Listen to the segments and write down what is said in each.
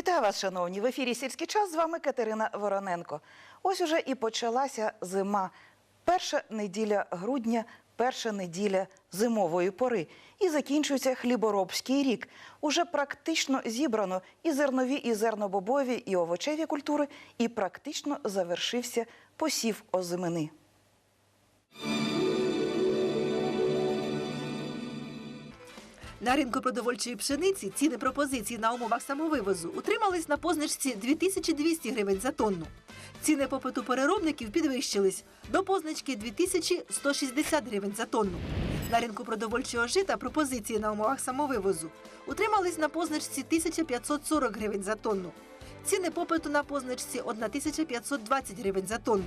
Вітаю вас, шановні! В ефірі сільський час з вами Катерина Вороненко. Ось уже і почалася зима. Перша неділя грудня, перша неділя зимової пори. І закінчується хліборобський рік. Уже практично зібрано і зернові, і зернобобові, і овочеві культури, і практично завершився посів озимини. На ринку продовольчої пшениці ціни пропозиції на умовах самовивозу утримались на позначці 2200 гривень за тонну. Ціни попиту переробників підвищились до позначки 2160 гривень за тонну. На ринку продовольчого жита пропозиції на умовах самовивозу утримались на позначці 1540 гривень за тонну. Ціни попиту на позначці 1520 гривень за тонну.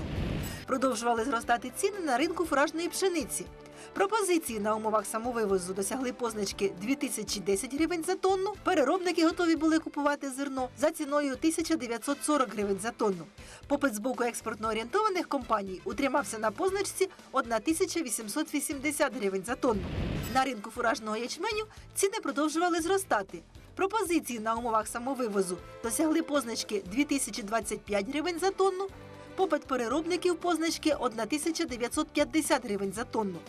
Продовжували зростати ціни на ринку фуражної пшениці. Пропозиції на умовах самовивозу досягли позначки 2010 гривень за тонну. Переробники готові були купувати зерно за ціною 1940 гривень за тонну. Попит з боку експортно орієнтованих компаній утримався на позначці 1880 гривень за тонну. На ринку фуражного ячменю ціни продовжували зростати. Пропозиції на умовах самовивозу досягли позначки 2025 гривень за тонну. Попит переробників позначки 1950 гривень за тонну.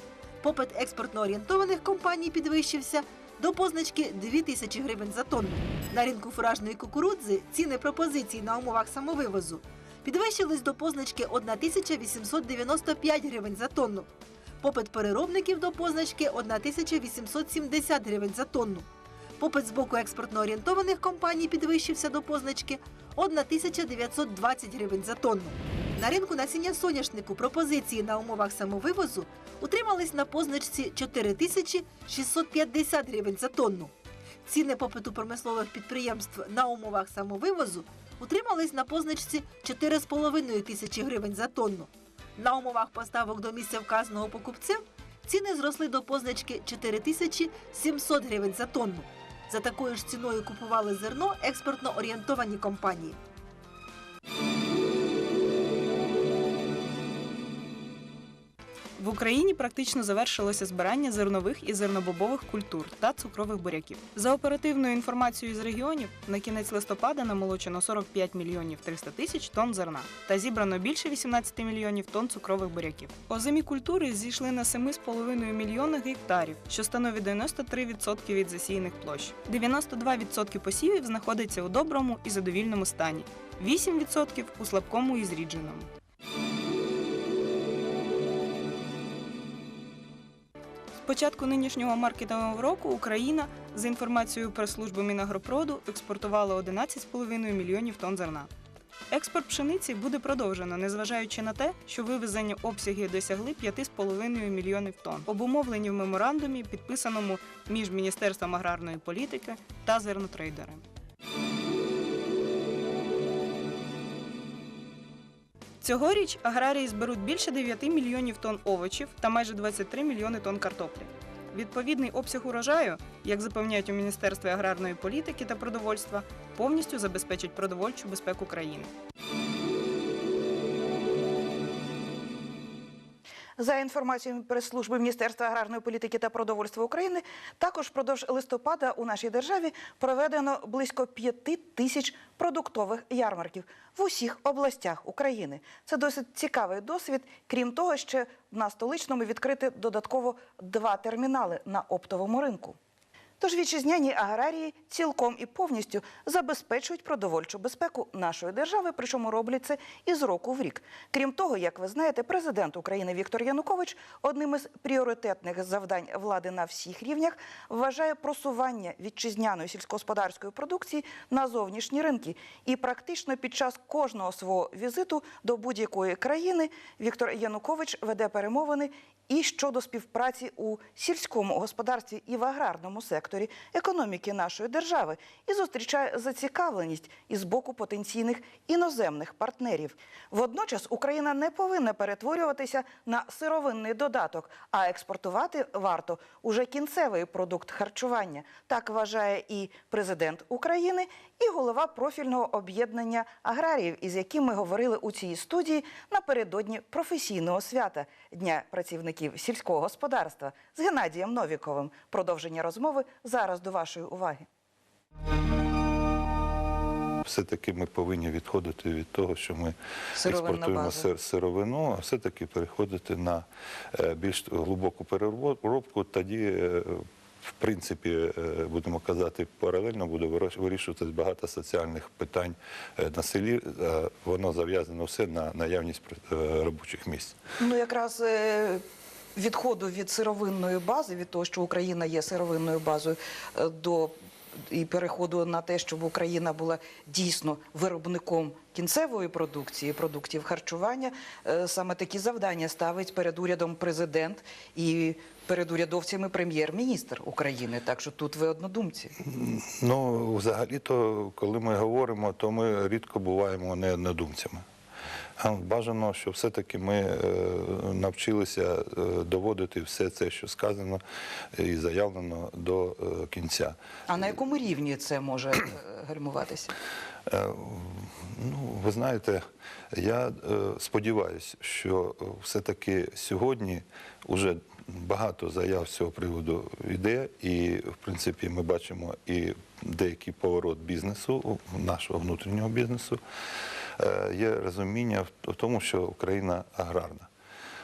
Попит експортно орієнтованих компаній підвищився до позначки 2000 гривень за тонну. На ринку фуражної кукурудзи ціни пропозицій на умовах самовивозу підвищились до позначки 1895 гривень за тонну. Попит переробників до позначки 1870 гривень за тонну. Попит з боку експортно орієнтованих компаній підвищився до позначки 1920 гривень за тонну. На ринку насіння соняшнику пропозиції на умовах самовивозу утримались на позначці 4650 гривень за тонну. Ціни попиту промислових підприємств на умовах самовивозу утримались на позначці 4,5 тисячі гривень за тонну. На умовах поставок до місця вказаного покупцем ціни зросли до позначки 4700 гривень за тонну. За такою ж ціною купували зерно експортно орієнтовані компанії. В Україні практично завершилося збирання зернових і зернобобових культур та цукрових буряків. За оперативною інформацією з регіонів, на кінець листопада намолочено 45 мільйонів 300 тисяч тонн зерна та зібрано більше 18 мільйонів тонн цукрових буряків. Озимі культури зійшли на 7,5 мільйона гектарів, що становить 93% від засіяних площ. 92% посівів знаходиться у доброму і задовільному стані, 8% у слабкому і зрідженому. Початку нинішнього маркетингового року Україна, за інформацією прес-служби Мінагропроду, експортувала 11,5 мільйонів тонн зерна. Експорт пшениці буде продовжено, незважаючи на те, що вивезені обсяги досягли 5,5 мільйонів тонн, обумовлені в меморандумі, підписаному між Міністерством аграрної політики та зернотрейдерами. Цьогоріч аграрії зберуть більше 9 мільйонів тонн овочів та майже 23 мільйони тонн картоплі. Відповідний обсяг урожаю, як запевняють у Міністерстві аграрної політики та продовольства, повністю забезпечить продовольчу безпеку країни. За інформацією прес-служби Міністерства аграрної політики та продовольства України, також впродовж листопада у нашій державі проведено близько п'яти тисяч продуктових ярмарків в усіх областях України. Це досить цікавий досвід. Крім того, ще на столичному відкрити додатково два термінали на оптовому ринку. Тож вітчизняні аграрії цілком і повністю забезпечують продовольчу безпеку нашої держави, причому роблять це із року в рік. Крім того, як ви знаєте, президент України Віктор Янукович одним із пріоритетних завдань влади на всіх рівнях вважає просування вітчизняної сільськогосподарської продукції на зовнішні ринки. І практично під час кожного свого візиту до будь-якої країни Віктор Янукович веде перемовини і щодо співпраці у сільському господарстві і в аграрному секторі економіки нашої держави і зустрічає зацікавленість із боку потенційних іноземних партнерів. Водночас Україна не повинна перетворюватися на сировинний додаток, а експортувати варто уже кінцевий продукт харчування. Так вважає і президент України, і голова профільного об'єднання аграріїв, із яким ми говорили у цій студії напередодні професійного свята Дня працівників сільського господарства з Геннадієм Новіковим. Продовження розмови зараз до вашої уваги. Все-таки ми повинні відходити від того, що ми Сировинна експортуємо база. сировину, а все-таки переходити на е, більш глибоку переробку. Тоді, е, в принципі, е, будемо казати, паралельно буде виріш- вирішуватись багато соціальних питань е, на селі. Е, Воно зав'язано все на наявність робочих місць. Ну, якраз відходу від сировинної бази, від того, що Україна є сировинною базою, до і переходу на те, щоб Україна була дійсно виробником кінцевої продукції, продуктів харчування, саме такі завдання ставить перед урядом президент і перед урядовцями прем'єр-міністр України. Так що тут ви однодумці. Ну, взагалі-то, коли ми говоримо, то ми рідко буваємо не однодумцями. Бажано, що все-таки ми е, навчилися е, доводити все це, що сказано і заявлено до е, кінця. А на якому рівні це може гальмуватися? Ну, ви знаєте, я сподіваюся, що все-таки сьогодні вже багато заяв з цього приводу йде, і в принципі ми бачимо і деякий поворот бізнесу, нашого внутрішнього бізнесу. Е, Є розуміння в тому, що Україна аграрна.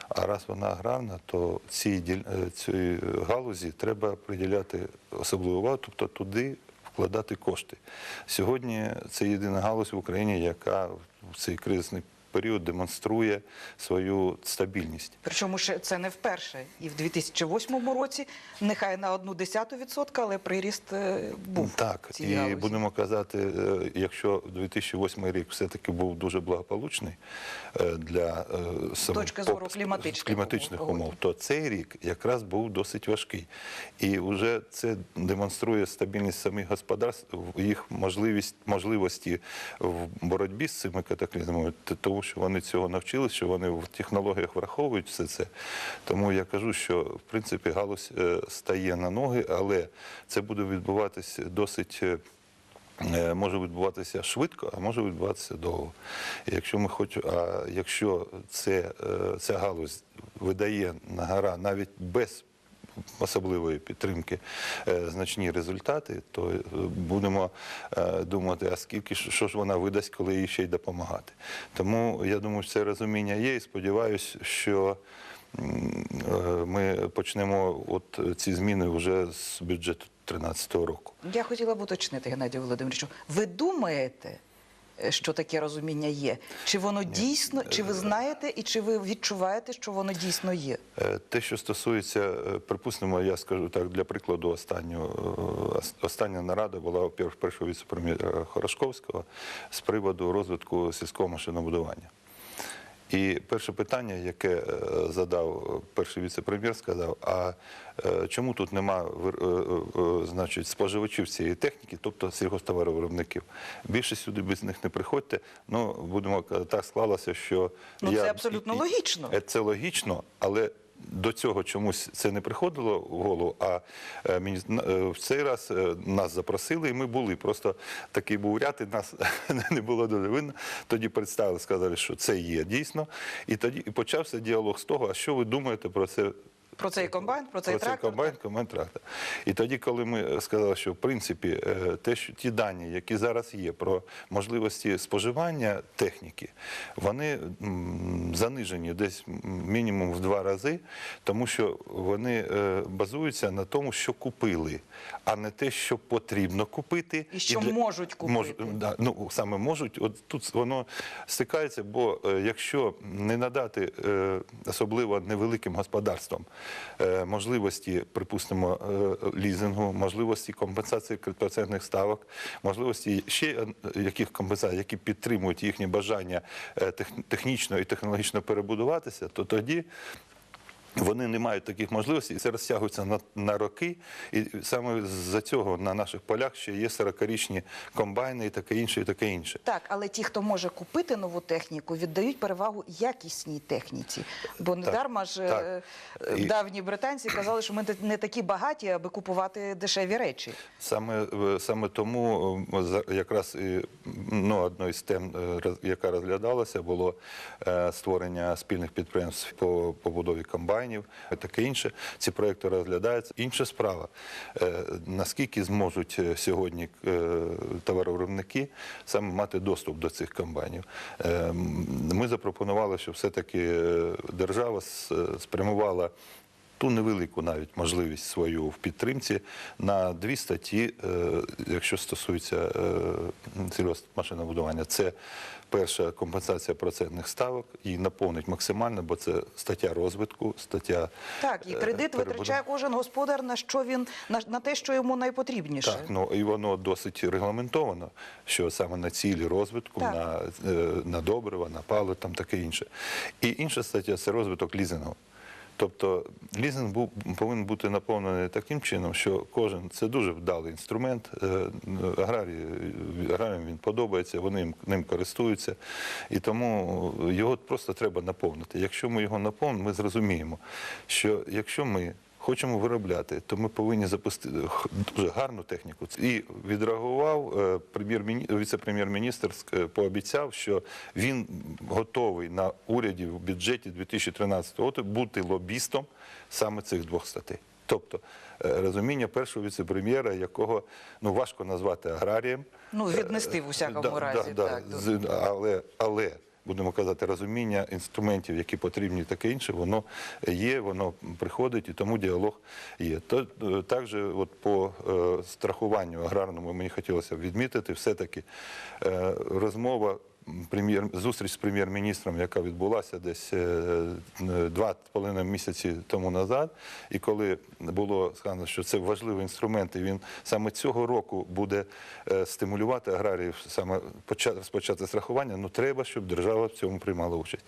А раз вона аграрна, то цій, е, цій галузі треба приділяти особливу увагу, тобто туди вкладати кошти. Сьогодні це єдина галузь в Україні, яка в цей кризисний період демонструє свою стабільність. Причому ще це не вперше. І в 2008 році нехай на одну десяту відсотка, але приріст е, був. Так, і галузі. будемо казати, е, якщо 2008 рік все-таки був дуже благополучний е, для е, сам- точки зору поп- кліматичних кліматичних умов, умов, то цей рік якраз був досить важкий. І вже це демонструє стабільність самих господарств, їх можливість, можливості в боротьбі з цими катаклізмами, т- тому що вони цього навчилися, що вони в технологіях враховують все це. Тому я кажу, що в принципі галузь е, стає на ноги, але це буде відбуватися досить. е, е, Може відбуватися швидко, а може відбуватися довго. Якщо ми хоч, а якщо це, ця галузь видає на гора навіть без особливої підтримки е, значні результати, то е, будемо е, думати, а скільки що ж вона видасть, коли їй ще й допомагати. Тому я думаю, це розуміння є, і сподіваюся, що ми почнемо от ці зміни вже з бюджету 2013 року. Я хотіла б уточнити, Геннадію Володимировичу, ви думаєте, що таке розуміння є? Чи воно дійсно, чи ви знаєте, і чи ви відчуваєте, що воно дійсно є? Е, Те, що стосується, е, припустимо, я скажу так для прикладу, останнього е, остання нарада була у першого віце-прем'єра Хорошковського з приводу розвитку сільського машинобудування. І перше питання, яке е, задав перший віце-прем'єр, сказав: а е, чому тут нема е, значить, споживачів цієї техніки, тобто сільгостоваровиробників? Більше сюди без них не приходьте. Ну, будемо так склалося, що Ну, я, це абсолютно і- логічно. Це логічно, але до цього чомусь це не приходило в голову. А е, е, в цей раз е, нас запросили, і ми були. Просто такий був ряд, і нас не було дуже видно. Тоді представили, сказали, що це є дійсно. І тоді почався діалог з того, а що ви думаєте про це? Про цей комбайн, про цей про цей комбайн, комбайн трактор. І тоді, коли ми е, сказали, що в принципі е, те, що ті дані, які зараз є про можливості споживання техніки, вони занижені десь мінімум в два рази, тому що вони е, базуються на тому, що купили, а не те, що потрібно купити, І що можуть купити. Мож- да, ну саме можуть, от тут воно стикається, бо якщо не надати особливо невеликим господарствам можливості, припустимо, е, лізингу, можливості компенсації процентних ставок, можливості ще е, яких компенсацій, які підтримують їхнє бажання е, технічно і технологічно перебудуватися, то тоді. Вони не мають таких можливостей, і це розтягується на, на роки. І саме за цього на наших полях ще є 40-річні комбайни і таке інше, і таке інше. Так, але ті, хто може купити нову техніку, віддають перевагу якісній техніці. Бо не Так, дарма ж так. е, І- давні британці казали, що ми не- такі багаті, аби купувати дешеві речі. Саме, е, саме тому е, якраз ну, одною з тем, яка розглядалася, було створення спільних підприємств по побудові комбайнів. Комбайнів, таке інше. Ці проекти розглядаються. Інша справа, е, наскільки зможуть е, сьогодні е, товаровиробники саме мати доступ до цих комбайнів. Ми запропонували, що все-таки е, держава спрямувала ту невелику навіть можливість свою в підтримці на дві статті, е, якщо стосується е, сільгоспмашинобудування. Це перша компенсація процентних ставок, її наповнить максимально, бо це стаття розвитку, стаття Так, і е, кредит перебудов- витрачає кожен господар на що він на, на те, що йому найпотрібніше. Так, ну і воно досить регламентовано, що саме на цілі розвитку, Так. на, на добрива, на паливо, там таке інше. І інша стаття це розвиток лізингу. Тобто лізинг був повинен бути наповнений таким чином, що кожен це дуже вдалий інструмент. е, Аграрії, аграріям він подобається, вони ним користуються, і тому його просто треба наповнити. Якщо ми його наповнимо, ми зрозуміємо, що якщо ми хочемо виробляти, то ми повинні запустити х- дуже гарну техніку. І відреагував е, прем'єр-міні- віце-прем'єр-міністр, е, пообіцяв, що він готовий на уряді в бюджеті 2013 року бути лобістом саме цих двох статей. Тобто е, розуміння першого віце-прем'єра, якого ну важко назвати аграрієм. Ну, віднести в усякому Да, разі. да, так. да. Але, але будемо казати, розуміння інструментів, які потрібні, таке інше, воно є, воно приходить, і тому діалог є. То е, також, по е, страхуванню аграрному мені хотілося б відмітити, все-таки е, розмова. Прем'єр зустріч з прем'єр-міністром, яка відбулася десь е, два з половиною місяці тому назад, і коли було сказано, що це важливий інструмент, і він саме цього року буде е, стимулювати аграріїв саме почати розпочати страхування, ну треба, щоб держава в цьому приймала участь.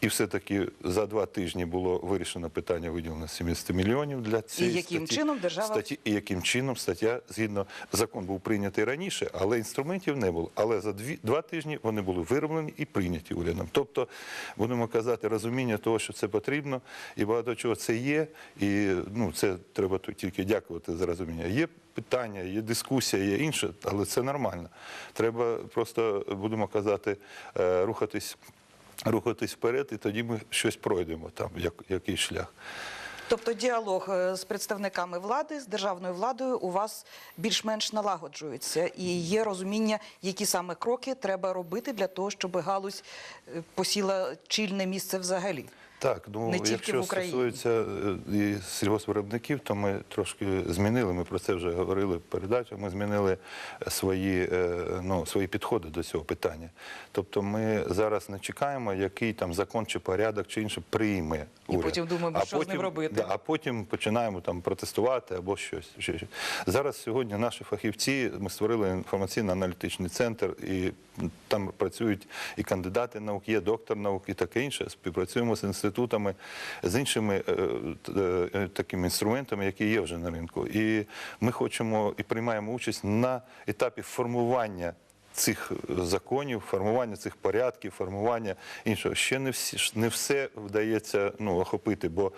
І все-таки за два тижні було вирішено питання виділення 70 мільйонів для цієї яким статті. чином держава- статті, і яким чином стаття згідно закон був прийнятий раніше, але інструментів не було. Але за дві два тижні вони були вироблені і прийняті урядом. Тобто, будемо казати, розуміння того, що це потрібно, і багато чого це є. І ну це треба тільки дякувати за розуміння. Є питання, є дискусія, є інше, але це нормально. Треба просто, будемо казати, е, рухатись. Рухатись вперед, і тоді ми щось пройдемо там, як, який шлях. Тобто діалог е, з представниками влади, з державною владою у вас більш-менш налагоджується і є розуміння, які саме кроки треба робити для того, щоб галузь е, посіла чільне місце взагалі. Так, ну Не тільки якщо в Україні. стосується е, і сільгоспвиробників, то ми трошки змінили. Ми про це вже говорили в передачах. Ми змінили свої, е, ну, свої підходи до цього питання. Тобто, ми зараз не чекаємо, який там закон чи порядок чи інше прийме І потім думаємо, А що з ним робити. Да, а потім починаємо там протестувати або щось. Зараз сьогодні наші фахівці ми створили інформаційно-аналітичний центр, і там працюють і кандидати наук, є доктор наук і таке інше. Співпрацюємо з інститутами, з іншими е, е, е, такими інструментами, які є вже на ринку. І ми хочемо і приймаємо участь на етапі формування цих законів, формування цих порядків, формування іншого. Ще не всі не все вдається ну, охопити, бо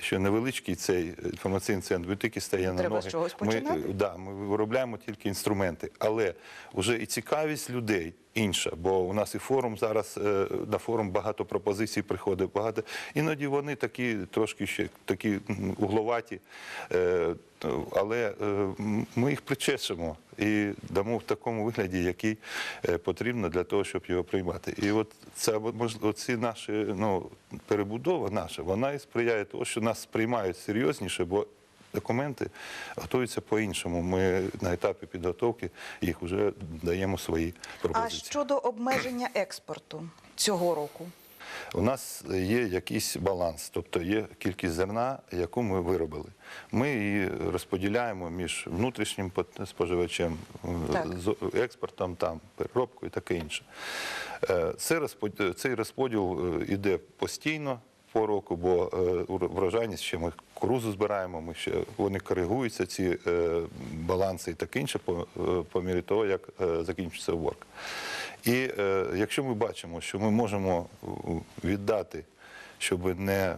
ще невеличкий цей інформаційний центр тільки стає на Треба ноги. з чогось ми, да, ми виробляємо тільки інструменти, але вже і цікавість людей. Інша, бо у нас і форум зараз е, на форум багато пропозицій приходить. Багато іноді вони такі трошки ще такі угловаті, е, але е, ми їх причешемо і дамо в такому вигляді, який е, потрібно для того, щоб його приймати. І от це можливо, ці наші ну перебудова наша, вона і сприяє тому, що нас сприймають серйозніше, бо документи готуються по-іншому. Ми на етапі підготовки їх вже даємо свої пропозиції. А щодо обмеження експорту цього року, У нас є якийсь баланс, тобто є кількість зерна, яку ми виробили. Ми її розподіляємо між внутрішнім споживачем, е, Так. експортом, там, переробкою і таке інше. Е, цей розподіл е, іде постійно по року, бо е, врожайність ще ми кукурузу збираємо, ми ще вони коригуються, ці е, баланси і таке інше по, е, по мірі того, як е, закінчиться уборка. І е, якщо ми бачимо, що ми можемо віддати, щоб не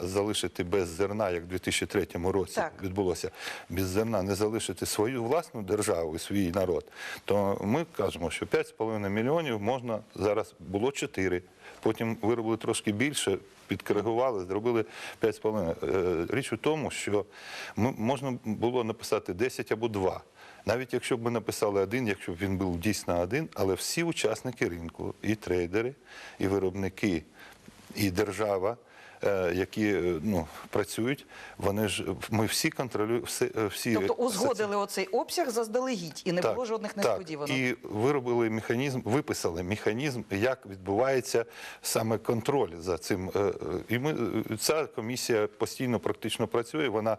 залишити без зерна, як в 2003 році Так. відбулося, без зерна не залишити свою власну державу і свій народ, то ми кажемо, що 5,5 мільйонів можна зараз було 4, потім виробили трошки більше, підкоригували, зробили 5,5. Е, Річ у тому, що можна було написати 10 або 2. Навіть якщо б ми написали один, якщо б він був дійсно один, але всі учасники ринку, і трейдери, і виробники, і держава, які е, ну, працюють, вони ж ми всі контролюємо всі, е, всі Тобто узгодили оцей обсяг заздалегідь і не було жодних несподіванок. Так, і виробили механізм, виписали механізм, як відбувається саме контроль за цим. Е, е, І ми е, ця комісія постійно практично працює. Вона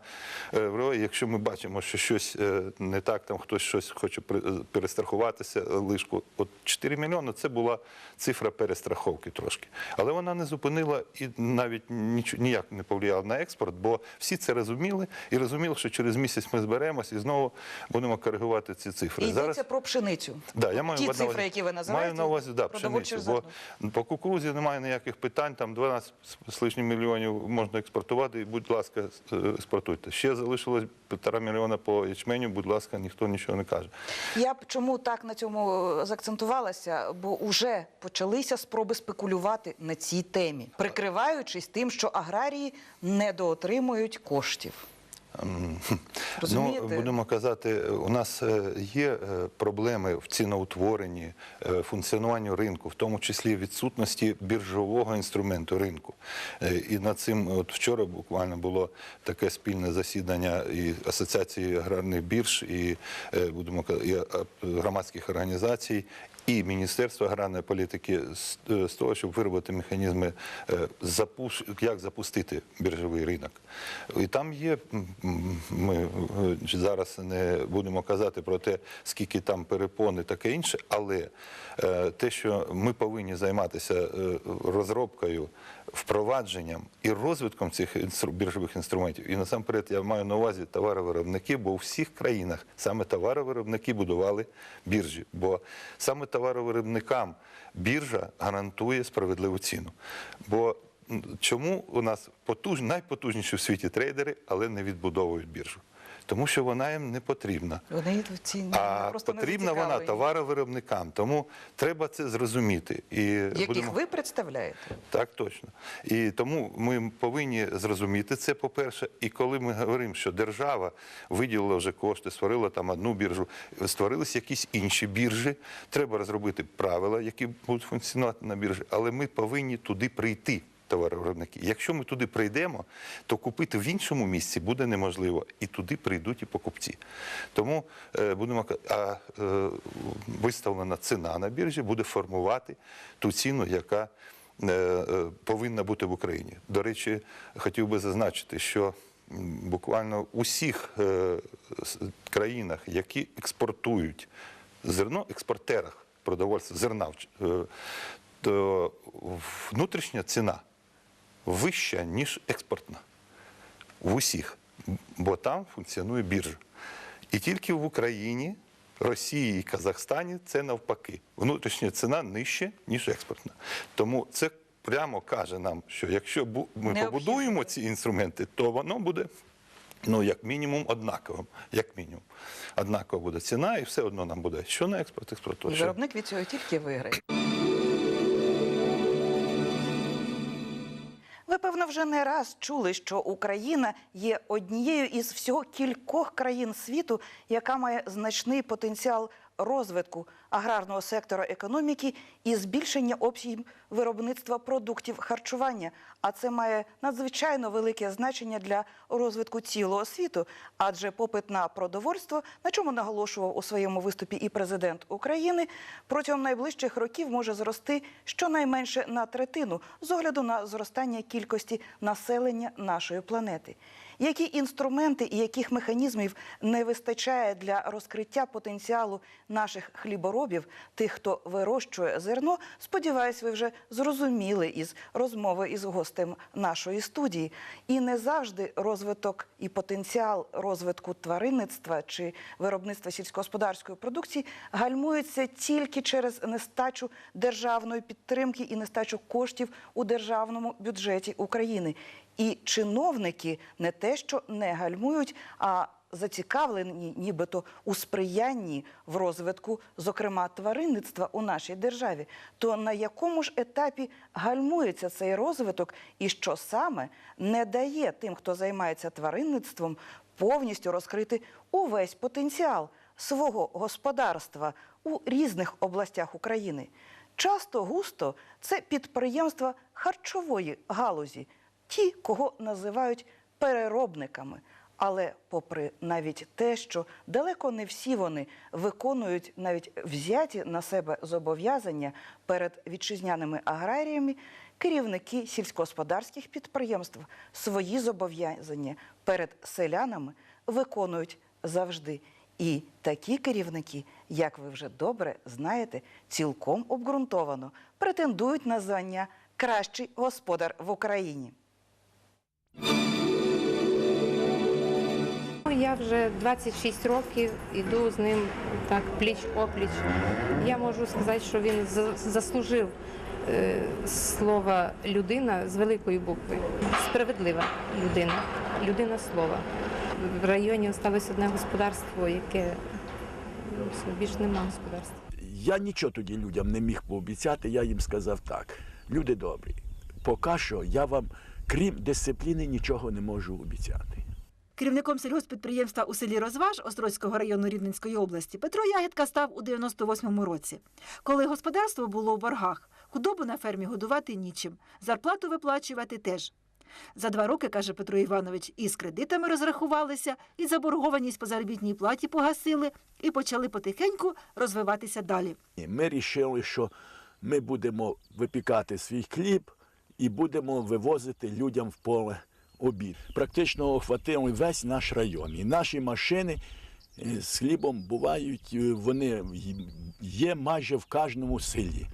е, якщо ми бачимо, що щось е, не так, там хтось щось хоче е, перестрахуватися е, лишку. От 4 мільйони це була цифра перестраховки трошки. Але вона не зупинила і навіть ніяк не повлияла на експорт, бо всі це розуміли і розуміли, що через місяць ми зберемось і знову будемо коригувати ці цифри. І йдеться про пшеницю. Да, я маю Ті цифри, увазі- які ви називаєте, Маю на увазі да, пшеницю, бо по кукурузі немає ніяких питань, там 12 з лишнім мільйонів можна експортувати, і, будь ласка, е, експортуйте. Ще залишилось півтора мільйона по ячменю, будь ласка, ніхто нічого не каже. Я б чому так на цьому е, заакцентувалася? Бо вже почалися спроби спекулювати на цій темі, прикриваючись тим, що аграрії недоотримують коштів. Розумієте? Ну, будемо казати, у нас е, є е, проблеми в ціноутворенні, е, функціонуванню ринку, в тому числі відсутності біржового інструменту ринку. І над цим от вчора буквально було таке спільне засідання і Асоціації аграрних бірж, і будемо казати, і громадських організацій. І Міністерство аграрної політики з, е, того, щоб виробити механізми, е, як запустити біржовий ринок. І там є, ми е, зараз не будемо казати про те, скільки там перепон і таке інше, але те, що ми повинні займатися розробкою, впровадженням і розвитком цих інстру... біржових інструментів. І насамперед я маю на увазі товаровиробники, бо у всіх країнах саме товаровиробники будували біржі. Бо саме товаровиробникам біржа гарантує справедливу ціну. Бо чому у нас потуж... найпотужніші в світі трейдери, але не відбудовують біржу? Тому що вона їм не потрібна. Вони в ці А просто потрібна вона товаровиробникам. Тому треба це зрозуміти. І яких будемо- ви представляєте. так, точно. І тому ми повинні зрозуміти це, по-перше. І коли ми говоримо, що держава виділила вже кошти, створила там одну біржу, створились якісь інші біржі, треба розробити правила, які будуть функціонувати на біржі, але ми повинні туди прийти. Товаровиробники. Якщо ми туди прийдемо, то купити в іншому місці буде неможливо, і туди прийдуть і покупці. Тому е, будемо а е, виставлена ціна на біржі буде формувати ту ціну, яка е, повинна бути в Україні. До речі, хотів би зазначити, що буквально у всіх е, країнах, які експортують зерно, експортерах продовольства, зерна, то внутрішня ціна вища, ніж експортна. В усіх, бо там функціонує біржа. І тільки в Україні, Росії і Казахстані це навпаки. Внутрішня ціна нижча, ніж експортна. Тому це прямо каже нам, що якщо ми Необхідно. побудуємо ці інструменти, то воно буде. Ну, як мінімум, однаковим. Як мінімум. Однакова буде ціна, і все одно нам буде. Що на експорт, експорт. І виробник від цього тільки виграє. Певно, вже не раз чули, що Україна є однією із всього кількох країн світу, яка має значний потенціал розвитку аграрного сектора економіки і збільшення обсягів виробництва продуктів харчування. А це має надзвичайно велике значення для розвитку цілого світу, адже попит на продовольство, на чому наголошував у своєму виступі і президент України, протягом найближчих років може зрости щонайменше на третину з огляду на зростання кількості населення нашої планети. Які інструменти і яких механізмів не вистачає для розкриття потенціалу наших хліборобів? Худоробів, тих, хто вирощує зерно, сподіваюсь, ви вже зрозуміли із розмови із гостем нашої студії. І не завжди розвиток і потенціал розвитку тваринництва чи виробництва сільськогосподарської продукції гальмуються тільки через нестачу державної підтримки і нестачу коштів у державному бюджеті України. І чиновники не те, що не гальмують, а зацікавлені нібито у сприянні в розвитку, зокрема тваринництва у нашій державі. То на якому ж етапі гальмується цей розвиток, і що саме не дає тим, хто займається тваринництвом, повністю розкрити увесь потенціал свого господарства у різних областях України? Часто густо це підприємства харчової галузі, ті, кого називають переробниками. Але попри навіть те, що далеко не всі вони виконують навіть взяті на себе зобов'язання перед вітчизняними аграріями, керівники сільськогосподарських підприємств свої зобов'язання перед селянами виконують завжди. І такі керівники, як ви вже добре знаєте, цілком обґрунтовано претендують на звання кращий господар в Україні. Я вже 26 років іду з ним так пліч опліч. Я можу сказати, що він заслужив е, слова людина з великої букви. Справедлива людина, людина слова. В районі залишилось одне господарство, яке ну, більше нема господарства. Я нічого тоді людям не міг пообіцяти, я їм сказав так. Люди добрі, поки що я вам, крім дисципліни, нічого не можу обіцяти. Керівником сільгоспідприємства у селі Розваж Острозького району Рівненської області Петро Ягідка став у 98-му році. Коли господарство було у боргах, худобу на фермі годувати нічим, зарплату виплачувати теж. За два роки, каже Петро Іванович, і з кредитами розрахувалися, і заборгованість по заробітній платі погасили, і почали потихеньку розвиватися далі. Ми вирішили, що ми будемо випікати свій хліб і будемо вивозити людям в поле обід. Практично охватили весь наш район. І наші машини е, з хлібом бувають, е, вони є майже в кожному селі.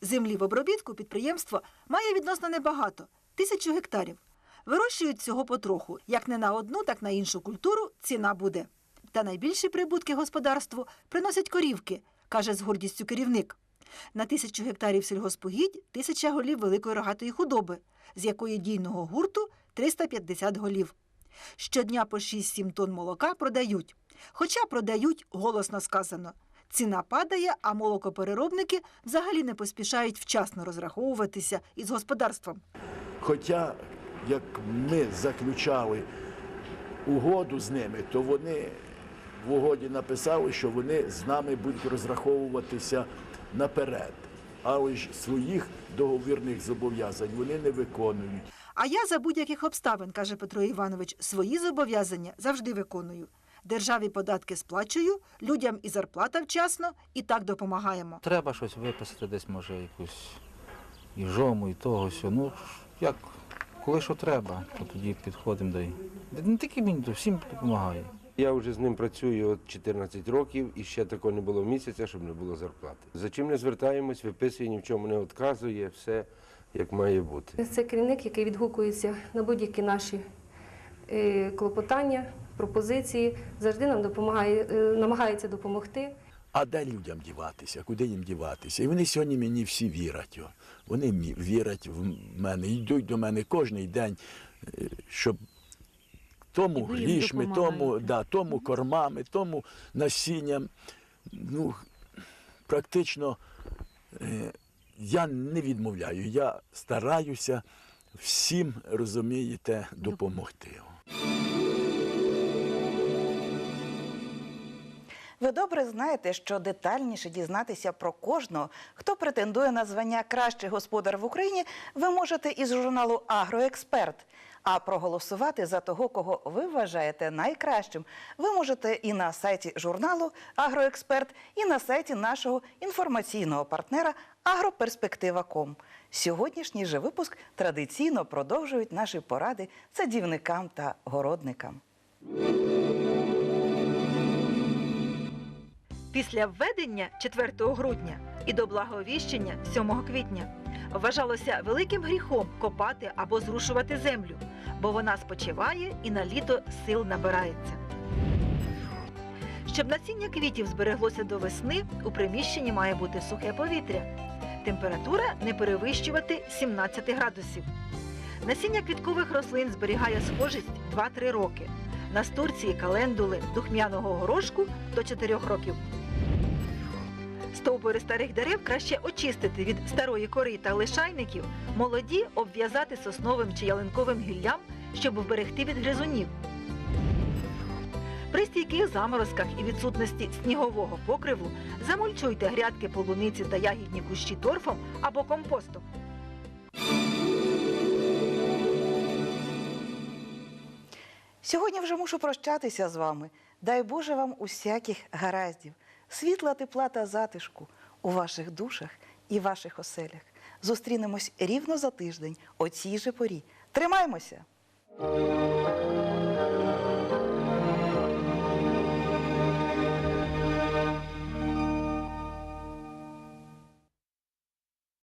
Землі в обробітку підприємство має відносно небагато тисячу гектарів. Вирощують цього потроху. Як не на одну, так на іншу культуру ціна буде. Та найбільші прибутки господарству приносять корівки, каже з гордістю керівник. На тисячу гектарів сільгоспогідь тисяча голів великої рогатої худоби, з якої дійного гурту 350 голів. Щодня по 6-7 тонн молока продають. Хоча продають, голосно сказано. Ціна падає, а молокопереробники взагалі не поспішають вчасно розраховуватися із господарством. Хоча, як ми заключали угоду з ними, то вони в угоді написали, що вони з нами будуть розраховуватися наперед. Але ж своїх договірних зобов'язань вони не виконують. А я за будь-яких обставин, каже Петро Іванович, свої зобов'язання завжди виконую. Державі податки сплачую, людям і зарплата вчасно, і так допомагаємо. Треба щось виписати, десь може якусь і жому, і того все. Ну, як, коли що треба, то тоді підходимо до. Не тільки мені, то всім допомагає. Я вже з ним працюю от 14 років і ще такого не було місяця, щоб не було зарплати. За чим не звертаємось, виписує, ні в чому не відказує, все як має бути. Це керівник, який відгукується на будь-які наші е, клопотання, пропозиції, завжди нам допомагає, е, намагається допомогти. А де людям діватися? Куди їм діватися? І вони сьогодні мені всі вірять. Вони вірять в мене, йдуть до мене кожен день, е, щоб тому І грішми, тому, да, тому кормами, тому насінням. Ну, практично я не відмовляю. Я стараюся всім, розумієте, допомогти. Ви добре знаєте, що детальніше дізнатися про кожного, хто претендує на звання Кращий господар в Україні, ви можете із журналу Агроексперт. А проголосувати за того, кого ви вважаєте найкращим, ви можете і на сайті журналу Агроексперт, і на сайті нашого інформаційного партнера Агроперспектива.ком. Сьогоднішній же випуск традиційно продовжують наші поради садівникам та городникам. Після введення 4 грудня і до благовіщення 7 квітня вважалося великим гріхом копати або зрушувати землю, бо вона спочиває і на літо сил набирається. Щоб насіння квітів збереглося до весни, у приміщенні має бути сухе повітря. Температура не перевищувати 17 градусів. Насіння квіткових рослин зберігає схожість 2-3 роки. Настурції, календули, духмяного горошку до 4 років. Стовбури старих дерев краще очистити від старої кори та лишайників, молоді обв'язати сосновим чи ялинковим гіллям, щоб вберегти від гризунів. При стійких заморозках і відсутності снігового покриву замульчуйте грядки полуниці та ягідні кущі торфом або компостом. Сьогодні вже мушу прощатися з вами. Дай Боже вам усяких гараздів, світла, тепла та затишку у ваших душах і ваших оселях. Зустрінемось рівно за тиждень о цій же порі. Тримаймося!